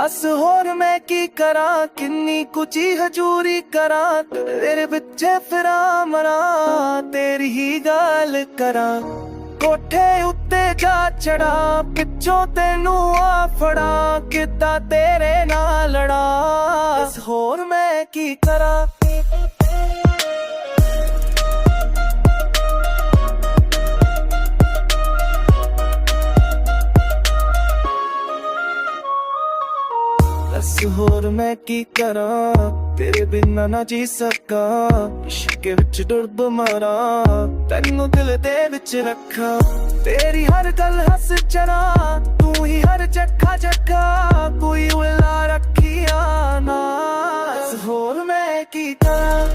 ਦੱਸ ਹੋਰ ਮੈਂ ਕੀ ਕਰਾਂ? ਕਿੰਨੀ ਕੁਚੀ ਹਜੂਰੀ ਕਰਾਂ? ਤੇਰੇ ਵਿੱਚ ਫਿਰਾਂ ਮਰਾਂ, ਤੇਰੀ ਹੀ ਗੱਲ ਕਰਾਂ। ਕੋਠੇ ਉੱਤੇ ਜਾ ਚੜਾ ਪਿੱਛੋਂ ਤੈਨੂੰ ਆ ਫੜਾ, ਕਿੱਦਾਂ ਤੇਰੇ ਨਾਲ ਲੜਾ? ਦੱਸ ਹੋਰ ਮੈਂ ਕੀ ਕਰਾਂ? ਦੱਸ ਹੋਰ ਮੈਂ ਕੀ ਕਰਾਂ? ਤੇਰੇ ਬਿਨਾਂ ਨਾ ਜੀ ਸਕਾਂ। ਇਸ਼ਕ ਵਿੱਚ ਡੁੱਬ ਮਰਾਂ। ਤੈਨੂੰ ਦਿਲ ਦੇ ਵਿੱਚ ਰੱਖਾਂ। ਤੇਰੀ ਹਰ ਗੱਲ ਹੱਸ ਚਰਾ ਤੂੰ ਹੀ ਹਰ ਚੱਖਾ ਚੱਖਾ ਕੋਈ ਉਲਾ ਰੱਖਿਆ ਨਾ। ਹੋਰ ਮੈਂ ਕੀ ਕਰਾਂ?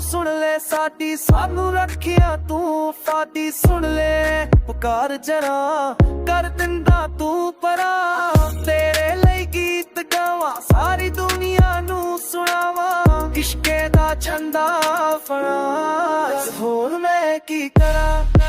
ਤੂੰ ਸੁਣ ਲੈ ਸਾਡੀ, ਸਾਨੂੰ ਰੱਖਿਆ ਤੂੰ ਫਾਦੀ। ਸੁਣ ਲੈ, ਪੁਕਾਰ ਜਰਾ ਕਰ ਦਿੰਦਾ ਤੂੰ ਪਰਾ। ਤੇਰੇ ਲਈ ਗੀਤ ਗਾਵਾਂ, ਸਾਰੀ ਦੁਨੀਆ ਨੂੰ ਸੁਣਾਵਾਂ। ਇਸ਼ਕੇ ਦਾ ਛੰਦਾ ਫੜਾ। ਹੋਰ ਮੈਂ ਕੀ ਕਰਾਂ?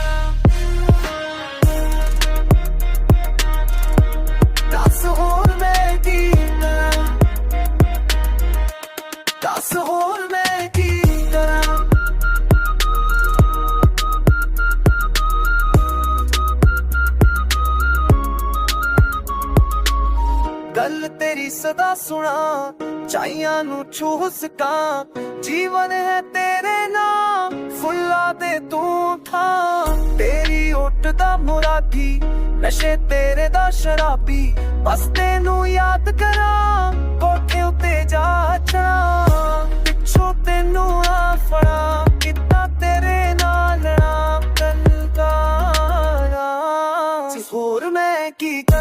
ਗੱਲ ਤੇਰੀ ਸਦਾ ਸੁਣਾ, ਚਾਈਆਂ ਨੂੰ ਛੂਹ ਸਕਾਂ ਜੀਵਨ ਹੈ ਤੇਰੇ ਨਾਲ ਫੁੱਲਾਂ ਦੇ ਤੂੰ ਥਾਂ। ਤੇਰੀ ਓਟ ਦਾ ਮੁਰਾਦੀ, ਨਸ਼ੇ ਤੇਰੇ ਦਾ ਸ਼ਰਾਬੀ। ਬਸ ਤੈਨੂੰ ਯਾਦ ਕਰਾਂ, ਕੋਠੇ ਉੱਤੇ ਜਾ ਚੜਾ ਪਿੱਛੋਂ ਤੈਨੂੰ ਆ ਫੜਾ ਕਿੱਦਾਂ ਤੇਰੇ ਨਾਲ ਨਾ ਕਲਕਾਰਾ। ਹੋਰ ਮੈਂ ਕੀ ਕਰਾਂ?